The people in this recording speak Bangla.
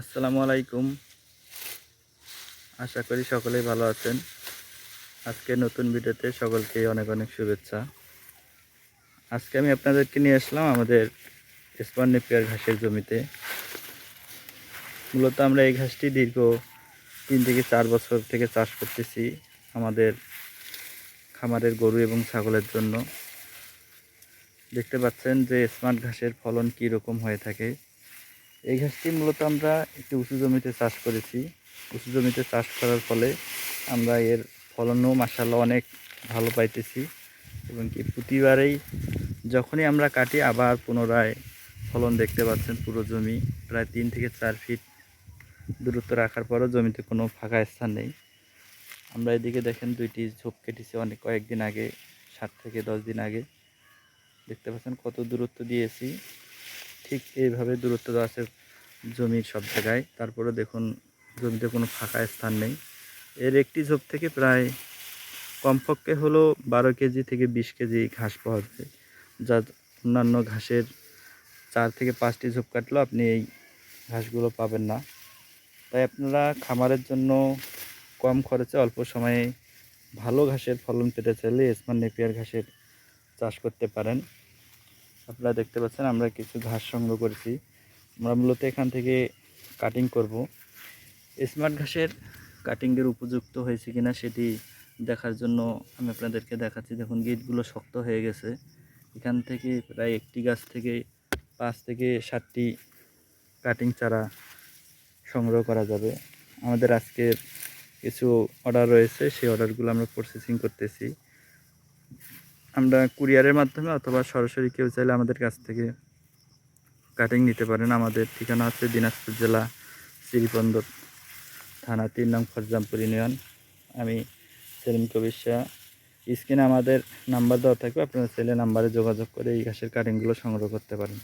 আসসালামু আলাইকুম। আশা করি সকলেই ভালো আছেন। আজকে নতুন ভিডিওতে সকলকে অনেক অনেক শুভেচ্ছা। আজকে আমি আপনাদেরকে নিয়ে আসলাম আমাদের স্পন নেপিয়ার ঘাসের জমিতে। মূলত আমরা এই ঘাসটি দীর্ঘ তিন থেকে চার বছর থেকে চাষ করতেছি আমাদের খামারের গরু এবং ছাগলের জন্য। দেখতে পাচ্ছেন যে স্মার্ট ঘাসের ফলন কী রকম হয়ে থাকে। এই ঘাসটি মূলত আমরা একটি উঁচু জমিতে চাষ করেছি। উঁচু জমিতে চাষ করার ফলে আমরা এর ফলনও মাসাল্লাহ অনেক ভালো পাইতেছি এবং কি প্রতিবারেই যখনই আমরা কাটি আবার পুনরায় ফলন দেখতে পাচ্ছেন পুরো জমি, প্রায় তিন থেকে চার ফিট দূরত্ব রাখার পরও জমিতে কোনো ফাঁকা স্থান নেই। আমরা এদিকে দেখেন দুইটি ঝোপ কেটেছি অনেক কয়েকদিন আগে, সাত থেকে দশ দিন আগে। দেখতে পাচ্ছেন কত দূরত্ব দিয়েছি। ঠিক এইভাবে দূরত্ব দেওয়া আছে জমির সব জায়গায়। তারপরে দেখুন, জমিতে কোনো ফাঁকা স্থান নেই। এর একটি ঝোপ থেকে প্রায় কমপক্ষে হলো বারো কেজি থেকে বিশ কেজি ঘাস পাওয়া যায়। যা অন্যান্য ঘাসের চার থেকে পাঁচটি ঝোপ কাটলেও আপনি এই ঘাসগুলো পাবেন না। তাই আপনারা খামারের জন্য কম খরচে অল্প সময়ে ভালো ঘাসের ফলন পেতে চাইলে স্মার নেপিয়ার ঘাসের চাষ করতে পারেন। আপনারা দেখতে পাচ্ছেন, আমরা কিছু ঘাস সংগ্রহ করেছি। আমরা মূলত এখান থেকে কাটিং করব। স্মার্ট ঘাসের কাটিংয়ের উপযুক্ত হয়েছে কিনা সেটি দেখার জন্য আমি আপনাদেরকে দেখাচ্ছি। দেখুন, গিটগুলো শক্ত হয়ে গেছে। এখান থেকে প্রায় একটি গাছ থেকে পাঁচ থেকে সাতটি কাটিং চারা সংগ্রহ করা যাবে। আমাদের আজকের কিছু অর্ডার রয়েছে, সেই অর্ডারগুলো আমরা প্রসেসিং করতেছি। আমরা কুরিয়ারের মাধ্যমে অথবা সরাসরি কেউ চাইলে আমাদের কাছ থেকে কাটিং নিতে পারেন। আমাদের ঠিকানা হচ্ছে দিনাজপুর জেলা, শ্রীপন্দর, থানা তিন নং ফরজামপুর ইউনিয়ন। আমি সেলিম কবির শাহ। স্ক্রিনে আমাদের নাম্বার দেওয়া থাকবে, আপনারা চাইলে নাম্বারে যোগাযোগ করে এই ঘাসের কাটিংগুলো সংগ্রহ করতে পারেন।